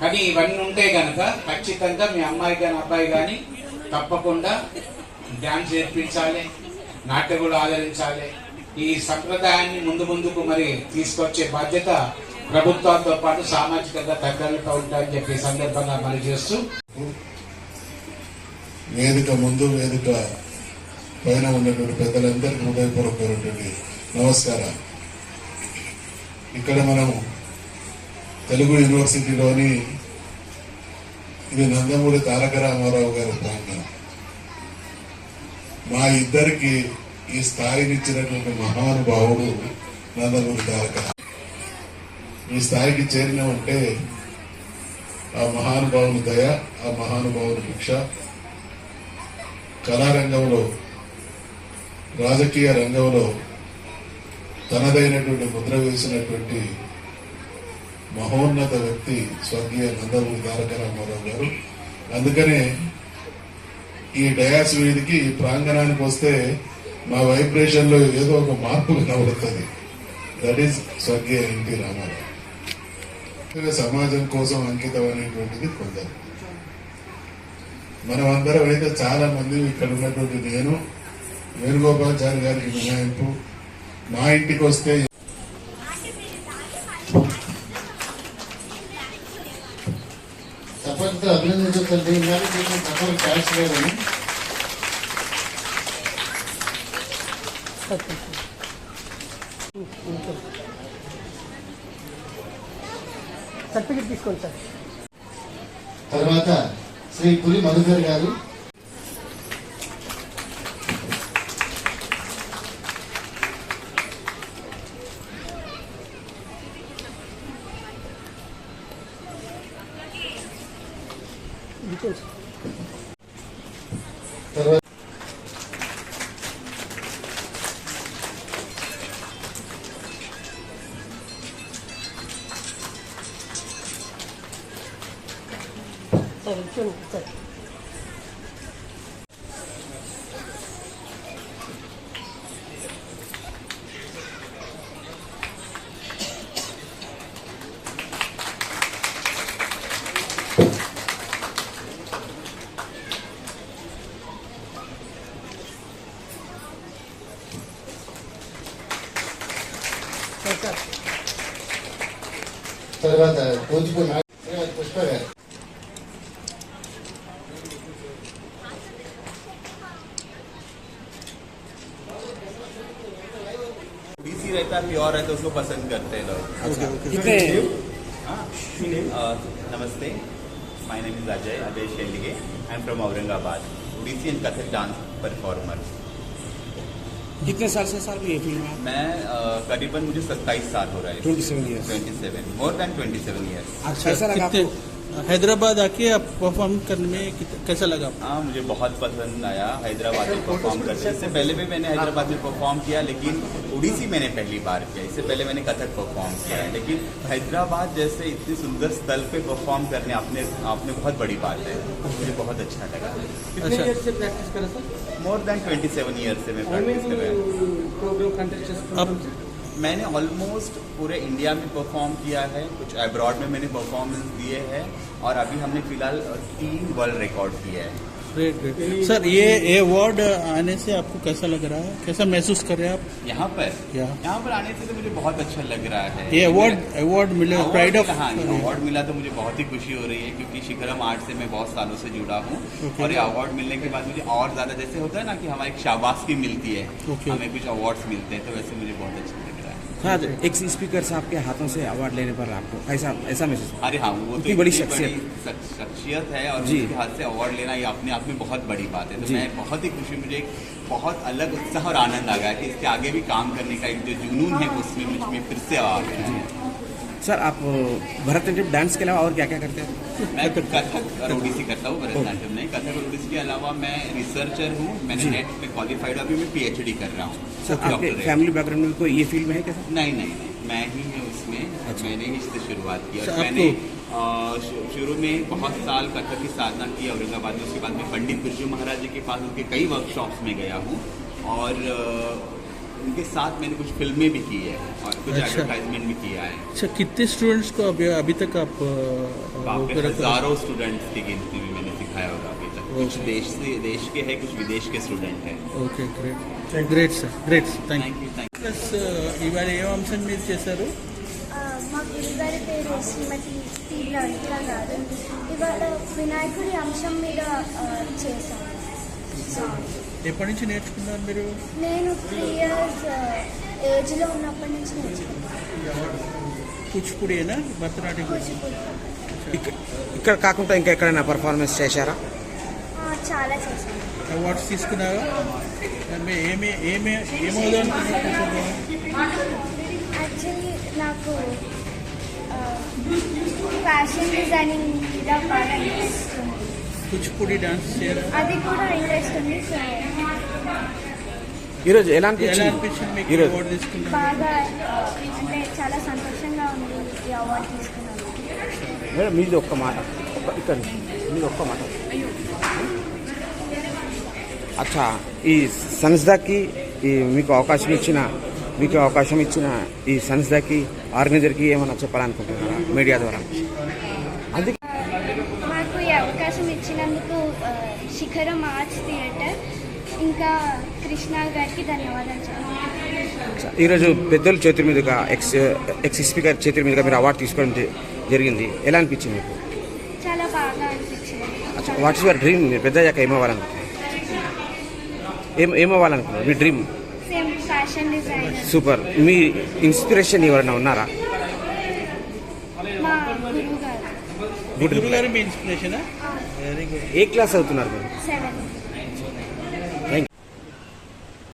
కానీ ఇవన్నీ ఉంటే గనక ఖచ్చితంగా మీ అమ్మాయి కానీ అబ్బాయి కానీ తప్పకుండా డ్యాన్స్ నేర్పించాలి నాట్యకులు ఆదరించాలి. ఈ సంప్రదాయాన్ని ముందు ముందుకు మరి తీసుకొచ్చే బాధ్యత ప్రభుత్వంతో పాటు సామాజికంగా తగ్గలుగా ఉంటాయని చెప్పి సందర్భంగా పనిచేస్తూ వేదిక ముందు వేదిక పైన ఉన్నటువంటి పెద్దలందరికీ హృదయపూర్వకమైనటువంటి నమస్కారం ఇక్కడ మనం తెలుగు యూనివర్సిటీలోని ఇది నందమూరి తారక రామారావు గారి ప్రాంగణం. మా ఇద్దరికి ఈ స్థాయినిచ్చినటువంటి మహానుభావుడు నందమూరి తారక రామారావు. ఈ స్థాయికి చేరినామంటే ఆ మహానుభావుని దయ ఆ మహానుభావుని భిక్ష. కళారంగంలో రాజకీయ రంగంలో తనదైనటువంటి ముద్ర వేసినటువంటి మహోన్నత వ్యక్తి స్వర్గీయ నందమూరి తారక రామారావు గారు. అందుకనే ఈ డయాస్ వీధికి ఈ ప్రాంగణానికి వస్తే మా వైబ్రేషన్లో ఏదో ఒక మార్పు కనబడుతుంది. దట్ ఈస్ స్వర్గీయ ఎన్టీ రామారావు. ఇంకా సమాజం కోసం అంకితం అనేటువంటిది కొందరు. మనం అందరం అయితే చాలా మంది ఇక్కడ ఉన్నటువంటి నేను వేణుగోపాచారి గారికి మినహాయింపు. మా ఇంటికి వస్తే తప్పనిసరి అభినందించండి ఇవాళ కొంచెం తక్కువ ట్యాక్స్ లేదని. సర్టిఫికెట్ తీసుకోండి సార్. తర్వాత శ్రీ పులి మధుకర్ గారు. డీటెయిల్స్ తర్వాత 在这里在。 잘한다. 어디 보냐? डीसी रहता है प्योर रहता है उसको पसंद करते हैं लोग। कितने हाँ? नमस्ते। My name is Ajay Ajay Shendige I am from Aurangabad Odissi and Kathak dance performer कितने साल से सर ये फ़िल्म में मैं करीबन मुझे 27 साल हो रहा है। 27 years. 27 मोर देन 27 ईयर्स कैसा लगा कितने आपको हैदराबाद आके आप परफॉर्म करने में कैसा लगा? हाँ मुझे बहुत पसंद आया हैदराबाद में परफॉर्म करने। इससे पहले भी मैंने हैदराबाद में परफॉर्म किया लेकिन उड़ीसी मैंने पहली बार किया। इससे पहले मैंने कथक परफॉर्म किया है। लेकिन हैदराबाद जैसे इतने सुंदर स्थल पे परफॉर्म करने आपने आपने बहुत बड़ी बात है। मुझे बहुत अच्छा लगा। अच्छा। से प्रैक्टिस करा सर? मोर देन 27 ईयर से मैं प्रैक्टिस कर रहा हूँ। मैंने ऑलमोस्ट पूरे इंडिया में परफॉर्म किया है। कुछ अब्रॉड में मैंने परफॉर्मेंस दिए हैं और अभी हमने फ़िलहाल तीन वर्ल्ड रिकॉर्ड किया है। ग्रेट ग्रेट सर ये अवार्ड आने से आपको कैसा लग रहा है? कैसा महसूस कर रहे हैं आप? यहाँ पर? यहाँ। यहाँ पर आने से तो मुझे बहुत अच्छा लग रहा है। ये अवार्ड अवार्ड मिले प्राइड ऑफ़ हाँ अवार्ड मिला तो मुझे बहुत ही खुशी हो रही है क्योंकि शिखरम आर्ट से मैं बहुत सालों से जुड़ा हूँ। Okay. और ये अवार्ड मिलने के बाद मुझे और ज़्यादा जैसे होता है ना कि हमारी एक शाबाश भी मिलती है। Okay. हमें कुछ अवार्ड्स मिलते हैं तो वैसे मुझे बहुत अच्छा है एक स्पीकर साहब के हाथों से अवार्ड लेने पर आपको ऐसा ऐसा महसूस अरे हाँ वो तो बड़ी शख्सियत। शख्सियत है और जी। उसके हाथ से अवार्ड लेना ये अपने आप में बहुत बड़ी बात है। तो मैं बहुत ही खुशी मुझे एक बहुत अलग उत्साह और आनंद आ गया कि इसके आगे भी काम करने का एक जो जुनून है उसमें मुझमें फिर से आ गया है। सर आप भरतनाट्यम डांस के अलावा और क्या क्या करते हैं? मैं कथक और ओडिसी करता हूँ भरतनाट्यम नहीं कथक और ओडिसी के अलावा मैं रिसर्चर हूँ मैंने नेट में क्वालिफाइड अभी मैं पीएचडी कर रहा हूँ सर आपके फैमिली बैकग्राउंड में कोई ये फ़ील्ड में है क्या सर? नहीं नहीं नहीं मैं ही हूँ उसमें मैंने ही इससे शुरुआत की और अच्छा, मैंने शुरू में बहुत साल कथक की साधना की औरंगाबाद में उसके बाद में पंडित बिरजू महाराज जी के पास उनके कई वर्कशॉप्स में गया हूँ और अ, उनके साथ मैंने कुछ फिल्में भी की है और कुछ अच्छा। एडवर्टाइजमेंट भी किया है अच्छा कितने स्टूडेंट्स को अभी अभी तक आप अ, बाप रे, वो कर- हजारों स्टूडेंट्स की गिनती में मैंने सिखाया होगा अभी तक कुछ Okay. देश से देश के हैं कुछ विदेश के स्टूडेंट हैं okay great great sir great thank thank you thank you plus ఇవాళ ఏ అంశం మీరు చేశారు ఆ, మా గురుగారి పేరు శ్రీమతి టి లలిత గారు ఇవాళ వినాయకుడి అంశం మీద ఆ, చేశాను సాంగ్ ఎప్పటి నుంచి నేర్చుకున్నారు మీరు? నేను త్రీ ఇయర్స్ ఏజ్లో ఉన్నప్పటి నుంచి కూచిపూడియేనా భరతనాట్యం కూచిపూడి. ఇక్కడ ఇక్కడ కాకుండా ఇంకా ఎక్కడైనా పర్ఫార్మెన్స్ చేశారా? ఆ, చాలా చేశాను. అవార్డ్స్ తీసుకున్నారా? ఏమి ఏమి ఏమవుదాం యాక్చువల్లీ నాకు ఫ్యాషన్ డిజైనింగ్ మీద బాగా ఇంట్రెస్ట్ ఉంది. కూచిపూడి డాన్స్ చేయరా? అది కూడా ఇంట్రెస్ట్ ఉంది సో ఈరోజు ఎలా అనిపించింది? అనిపించింది మీకు ఈరోజు. బాగా అంటే చాలా సంతోషంగా ఉంది ఈ అవార్డు తీసుకున్నాను మేడం మీది ఒక్క మాట. ఇక్కడ మీది ఒక్క మాట. అచ్చా ఈ సంస్థకి ఈ మీకు అవకాశం ఇచ్చిన మీకు అవకాశం ఇచ్చిన ఈ సంస్థకి ఆర్గనైజర్కి ఏమైనా చెప్పాలనుకుంటున్నారా? మీడియా ద్వారా. అందుకే ఇంకా కృష్ణ గారికి ధన్యవాదాలు ఈరోజు పెద్దల చేతుల మీదుగా ఎక్స్ ఎక్స్ స్పీకర్ చేతుల మీదుగా మీరు అవార్డు తీసుకోవడం జరిగింది. ఎలా అనిపించింది మీకు? చాలా బాగా అనిపించింది. వాట్స్ యువర్ డ్రీమ్ మీరు పెద్ద అయ్యాక ఏమవ్వాలనుకుంటున్నారు? ఏం ఏమవ్వాలనుకున్నారు మీ dream same fashion designer super మీ ఇన్స్పిరేషన్ ఎవరైనా ఉన్నారా? గారు. గారు గుడ్ ఏ క్లాస్ అవుతున్నారు మీరు?